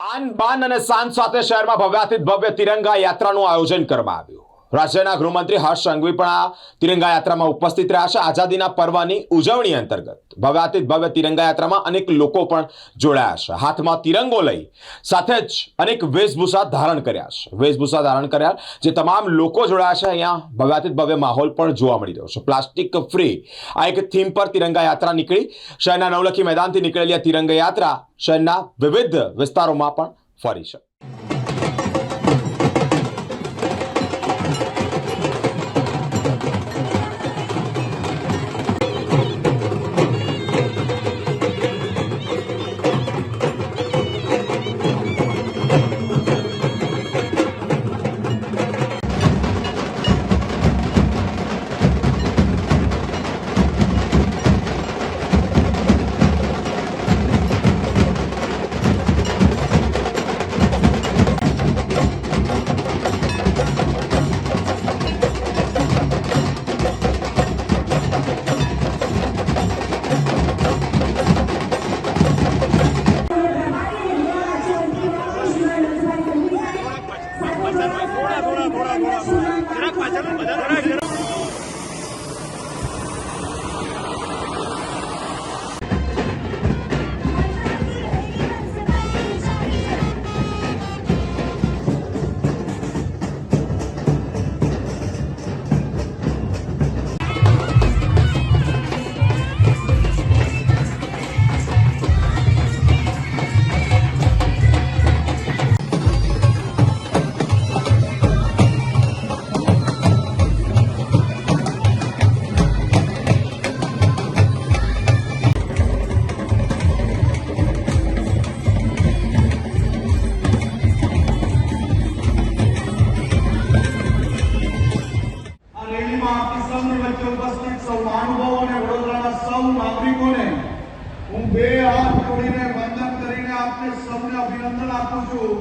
આન બાન અને શાન સાથે શહેરમાં ભવ્યાતીત ભવ્ય તિરંગા યાત્રાનું આયોજન કરવામાં આવ્યું. રાજ્યના ગૃહમંત્રી હર્ષ સંઘવી પણ આ તિરંગા યાત્રામાં ઉપસ્થિત રહ્યા છે. આઝાદીના પર્વની ઉજવણી અંતર્ગત ભવ્યાતીત ભવ્ય તિરંગા યાત્રામાં અનેક લોકો પણ જોડાયા છે. હાથમાં તિરંગો લઈ સાથે જ અનેક વેશભૂષા ધારણ કર્યા છે. વેશભૂષા ધારણ કર્યા જે તમામ લોકો જોડાયા છે. અહીંયા ભવ્યાતીત ભવ્ય માહોલ પણ જોવા મળી રહ્યો છે. પ્લાસ્ટિક ફ્રી આ એક થીમ પર તિરંગા યાત્રા નીકળી. શહેરના નવલખી મેદાનથી નીકળેલી આ તિરંગા યાત્રા શહેરના વિવિધ વિસ્તારોમાં પણ ફરી છે. આપું છું.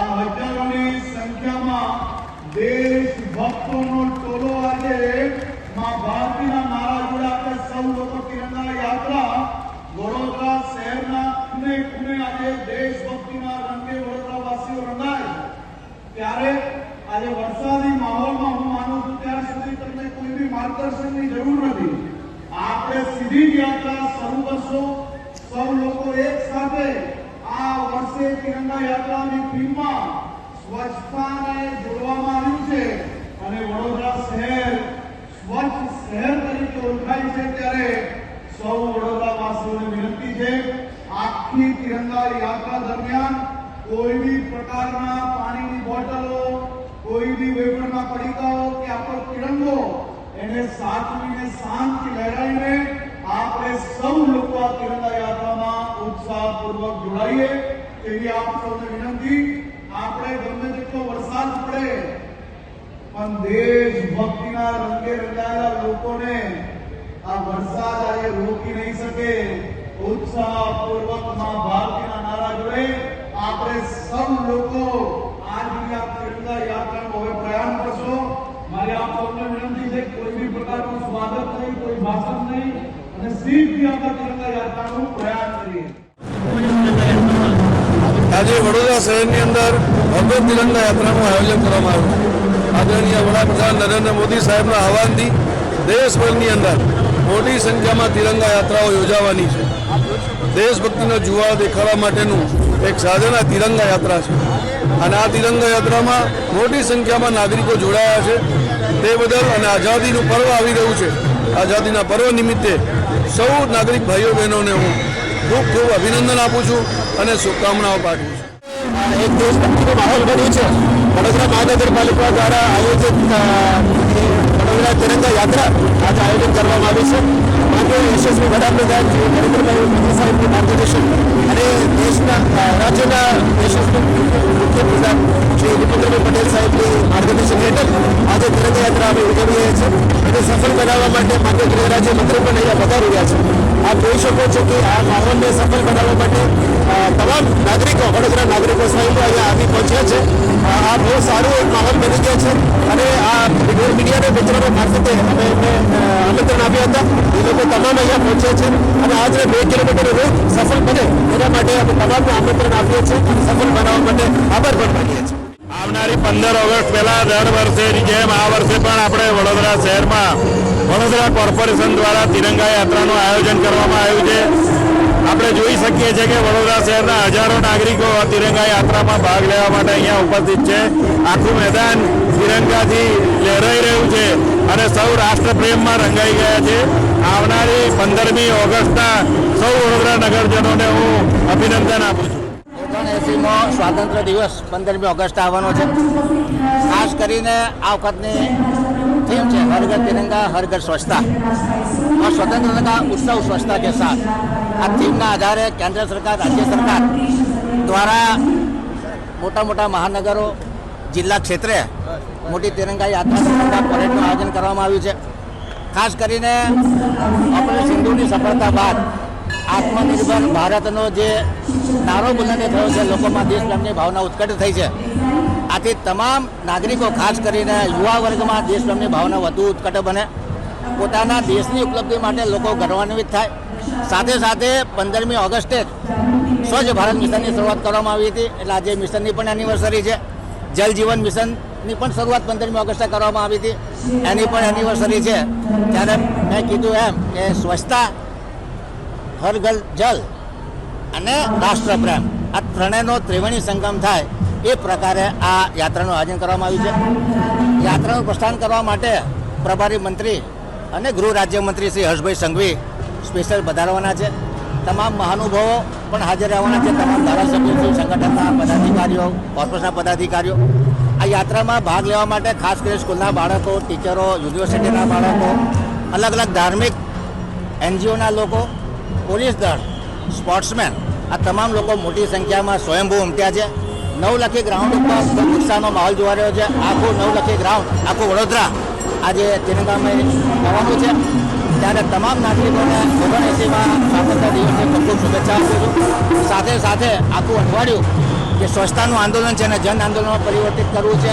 આ હજારોની સંખ્યામાં દેશ ભક્તોનો ટોલો આજે મા ભારતીના નારા જોડે આપણે સૌ લોકો તિરંગા યાત્રા વડોદરા શહેરના ખૂણે ખૂણે આજે દેશભક્તિના રંગે વડોદરાવાસીઓ રંગાય. ત્યારે આજે વરસાદી માહોલમાં હું માનું છું ત્યાં સુધી તમને કોઈ બી માર્ગદર્શનની જરૂર નથી. આપણે સીધી યાત્રા શરૂ કરશો. સૌ લોકો એક સાથે આ વર્ષે તિરંગા યાત્રાની થીમમાં સ્વચ્છતાને જોડવામાં આવ્યું છે અને વડોદરા શહેર સ્વચ્છ શહેર તરીકે ઓળખાય છે ત્યારે સૌ વડોદરાવાસીઓને વિનંતી છે આખી તિરંગા યાત્રા દરમિયાન કોઈ બી પ્રકારના પાણીની બોટલો, કોઈ બી વેફરના પડીકાઓ કે આપણો તિરંગો, એને સાચવીને શાંતિ લહેરાઈને આપણે સૌ લોકો આ તિરંગા યાત્રામાં ઉત્સાહપૂર્વક જોડાઈએ તેવી આપ સૌને વિનંતી આપણે ગમે તેટલો વરસાદ પડે પણ દેશભક્તિના રંગે રંગાયેલા લોકોને આ વરસાદ આજે રોકી નહીં શકે ઉત્સાહપૂર્વકમાં ભારતીના નારા જોડે આપણે સૌ લોકો આજની આ તિરંગા યાત્રામાં હવે પ્રયાણ કરશો મારી આપ સૌને વિનંતી છે કે કોઈ બી પ્રકારનું સ્વાગત નહીં કોઈ ભાષણ નહીં અને સીધી આપણે તિરંગા યાત્રાનું પ્રયાણ કરીએ આજે વડોદરા શહેરની અંદર ભગવત તિરંગા યાત્રાનું આયોજન કરવામાં આવ્યું આદરણીય વડાપ્રધાન નરેન્દ્ર મોદી સાહેબના આહવાનથી દેશભરની અંદર મોટી સંખ્યામાં તિરંગા યાત્રાઓ યોજાવાની છે. દેશભક્તિનો જુવાળ દેખાડવા માટેનું એક સાધન આ તિરંગા યાત્રા છે. અને આ તિરંગા યાત્રામાં મોટી સંખ્યામાં નાગરિકો જોડાયા છે. તે બદલ અને આઝાદીનું પર્વ આવી રહ્યું છે. આઝાદીના પર્વ નિમિત્તે સૌ નાગરિક ભાઈઓ બહેનોને હું ખૂબ ખૂબ અભિનંદન આપું છું અને શુભકામનાઓ પાઠવું છું. એક દેશભક્તિનો માહોલ બન્યો છે. વડોદરા મહાનગરપાલિકા દ્વારા આયોજિત વડોદરા તિરંગા યાત્રા આજે આયોજન કરવામાં આવી છે. માન્ય યશસ્વી વડાપ્રધાન શ્રી નરેન્દ્રભાઈ મોદી સાહેબની માર્ગદર્શન અને દેશના રાજ્યના હેઠળ આજે તીર્થયાત્રા યાત્રા અમે ઉજવી રહ્યા છીએ. એને સફળ બનાવવા માટે માન્ય ગૃહ રાજ્ય મંત્રી પણ અહીંયા પધારી રહ્યા છે. આપ જોઈ શકો છો કે આ માહોલને સફળ બનાવવા માટે તમામ નાગરિકો, વડોદરા નાગરિકો સહિત અહીંયા આવી પહોંચ્યા છે. આ બહુ સારું એક માહોલ બની ગયો છે. અને આ મીડિયાના મિત્રોને મારફતે અમે એમને આમંત્રણ આપ્યા હતા. એ લોકો તમામ અહીંયા પહોંચ્યા છે. અને આજે બે કિલોમીટર રૂટ સફળ બને. એના માટે અમે તમામને આમંત્રણ આપીએ છીએ. સફળ બનાવવા માટે આભાર પણ માનીએ છીએ. આવનારી પંદર ઓગસ્ટ પહેલા દર વર્ષેની જેમ આ વર્ષે પણ આપણે વડોદરા શહેરમાં વડોદરા કોર્પોરેશન દ્વારા તિરંગા યાત્રાનું આયોજન કરવામાં આવ્યું છે. આપણે જોઈ શકીએ છીએ કે વડોદરા શહેરના હજારો નાગરિકો તિરંગા યાત્રામાં ભાગ લેવા માટે અહીંયા ઉપસ્થિત છે. આખું મેદાન તિરંગાથી લહેરાઈ રહ્યું છે અને સૌ રાષ્ટ્રપ્રેમમાં રંગાઈ ગયા છે. આવનારી પંદરમી ઓગસ્ટના સૌ વડોદરા નગરજનોને હું અભિનંદન આપું છું. છ્યાસીમો સ્વાતંત્ર્ય દિવસ પંદરમી ઓગસ્ટ આવવાનો છે. ખાસ કરીને આ વખતની થીમ છે, હર ઘર તિરંગા, હર ઘર સ્વચ્છતા. આ સ્વતંત્રતા ઉત્સવ સ્વચ્છતા કે સાથ. આ થીમના આધારે કેન્દ્ર સરકાર, રાજ્ય સરકાર દ્વારા મોટા મોટા મહાનગરો, જિલ્લા ક્ષેત્રે મોટી તિરંગા યાત્રા તિરંગા પરેડનું આયોજન કરવામાં આવ્યું છે. ખાસ કરીને આપણે સિંધુની સફળતા બાદ આત્મનિર્ભર ભારતનો જે નારો બુલંદ થયો છે, લોકોમાં દેશપ્રેમની ભાવના ઉત્કટ થઈ છે. આથી તમામ નાગરિકો, ખાસ કરીને યુવા વર્ગમાં દેશપ્રેમની ભાવના વધુ ઉત્કટ બને. પોતાના દેશની ઉપલબ્ધિ માટે લોકો ગર્વાન્વિત થાય. સાથે સાથે પંદરમી ઓગસ્ટે જ સ્વચ્છ ભારત મિશનની શરૂઆત કરવામાં આવી હતી. એટલે આજે મિશનની પણ એનિવર્સરી છે. જલ જીવન મિશનની પણ શરૂઆત પંદરમી ઓગસ્ટે કરવામાં આવી હતી. એની પણ એનિવર્સરી છે. ત્યારે મેં કીધું એમ કે સ્વચ્છતા હર ઘર જલ અને રાષ્ટ્રપ્રેમ. આ ત્રણેયનો ત્રિવેણી સંગમ થાય એ પ્રકારે આ યાત્રાનું આયોજન કરવામાં આવ્યું છે. યાત્રાનું પ્રસ્થાન કરવા માટે પ્રભારી મંત્રી અને ગૃહ રાજ્યમંત્રી શ્રી હર્ષભાઈ સંઘવી સ્પેશિયલ વધારવાના છે. તમામ મહાનુભાવો પણ હાજર રહેવાના છે. તમામ ધારાસભ્યો સંગઠનના પદાધિકારીઓ કોર્પોરેશનના પદાધિકારીઓ. આ યાત્રામાં ભાગ લેવા માટે ખાસ કરીને સ્કૂલના બાળકો, ટીચરો, યુનિવર્સિટીના બાળકો અલગ અલગ ધાર્મિક એનજીઓના લોકો પોલીસ દળ, સ્પોર્ટ્સમેન, આ તમામ લોકો મોટી સંખ્યામાં સ્વયંભૂ ઉમટ્યા છે. નવલખી ગ્રાઉન્ડ ઉપર ઉત્સાહનો માહોલ જોવા રહ્યો છે. આખું નવલખી ગ્રાઉન્ડ, આખું વડોદરા આજે તિરંગામય થવાનું છે. ત્યારે તમામ નાગરિકોને ઓગણએંસીમાં સ્વાતંત્ર્ય દિવસે ખૂબ ખૂબ શુભેચ્છા આપું છું. સાથે સાથે આખું અઠવાડિયું જે સ્વચ્છતાનું આંદોલન છે અને જન આંદોલનમાં પરિવર્તિત કરવું છે.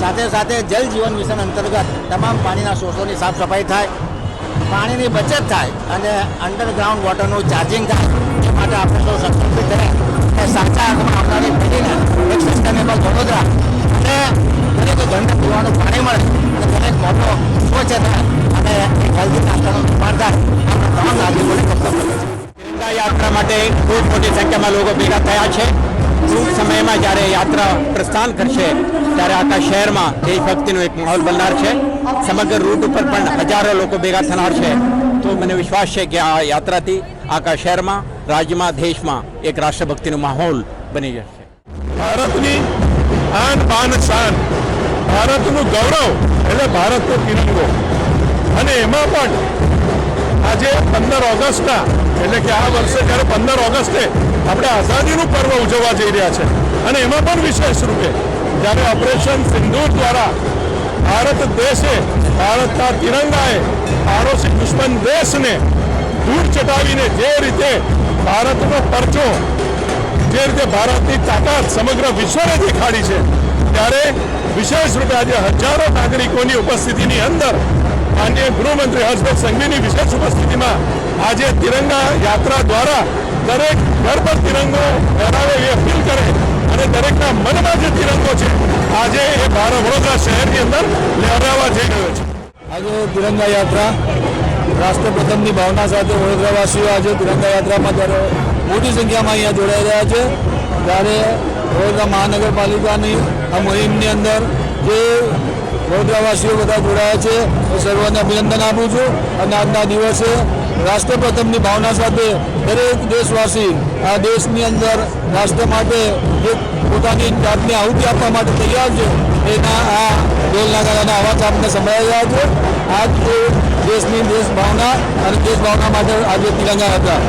સાથે સાથે જલ જીવન મિશન અંતર્ગત તમામ પાણીના સોર્સોની સાફ સફાઈ થાય. પાણીની બચત થાય અને અંડરગ્રાઉન્ડ વોટરનું ચાર્જિંગ થાય, એ માટે આપણે તો સક્ષમ કરે અને સાચા અર્થમાં આવનારી પેઢીને એક સસ્ટેનેબલ વડોદરા અને દરેક ઘરને પીવાનું પાણી મળે અને દરેક મોટો સ્વચ્છ થાય અને એક હેલ્ધી નાસ્તાનું નિર્માણ થાય. આપણે તમામ નાગરિકોને છે તિરંગા યાત્રા માટે ખૂબ મોટી સંખ્યામાં લોકો ભેગા થયા છે. ટૂંક સમયમાં જ્યારે યાત્રા પ્રસ્થાન કરશે, ત્યારે આખા શહેરમાં દેશભક્તિનો એક માહોલ બનનાર છે. સમગ્ર રૂટ ઉપર પણ હજારો લોકો ભેગા થનાર છે. તો મને વિશ્વાસ છે કે આ યાત્રાથી આખા શહેરમાં, રાજ્યમાં, દેશમાં એક રાષ્ટ્રભક્તિનો માહોલ બની જશે. ભારતની આન બાન શાન, ભારતનું ગૌરવ, એટલે ભારતનો તિરંગો. અને એમાં પણ આજે પંદર ઓગસ્ટના, એટલે કે આ વર્ષે જ્યારે પંદર ઓગસ્ટે આપણે આઝાદીનું પર્વ ઉજવવા જઈ રહ્યા છે. અને એમાં પણ વિશેષ રૂપે જ્યારે ઓપરેશન સિંદૂર દ્વારા ભારત દેશે, ભારતના તિરંગાએ પાડોશી દુશ્મન દેશને દૂર ચટાવીને જે રીતે ભારતનો પરચો, જે રીતે ભારતની તાકાત સમગ્ર વિશ્વને દેખાડી છે, ત્યારે વિશેષ રૂપે આજે હજારો નાગરિકોની ઉપસ્થિતિની અંદર માનનીય ગૃહમંત્રી હર્ષભાઈ સંઘવીની વિશેષ ઉપસ્થિતિમાં આજે તિરંગા યાત્રા દ્વારા દરેક ઘર પર તિરંગો લહેરાવે એ અપીલ કરે અને દરેકના મનમાં જે તિરંગો છે, આજે એ ભારત વડોદરા શહેરની અંદર લહેરાવા જઈ રહ્યો છે. આજે તિરંગા યાત્રા, રાષ્ટ્રપ્રથમની ભાવના સાથે વડોદરાવાસીઓ આજે તિરંગા યાત્રામાં જ્યારે મોટી સંખ્યામાં અહીંયા જોડાઈ રહ્યા છે, ત્યારે વડોદરા મહાનગરપાલિકાની આ મુહિમની અંદર જે વડોદરાવાસીઓ બધા જોડાયા છે એ સર્વને અભિનંદન આપું છું અને આજના દિવસે રાષ્ટ્રપ્રથમની ભાવના સાથે દરેક દેશવાસી આ દેશની અંદર રાષ્ટ્ર માટે જે પોતાની જાતને આહુતિ આપવા માટે તૈયાર છે, એના આ ઢોલ નાગારાના અવાજ આપને સંભળાઈ રહ્યા છે. આજ દેશની દેશ ભાવના અને દેશ ભાવના માટે આજે તિરંગા હતા.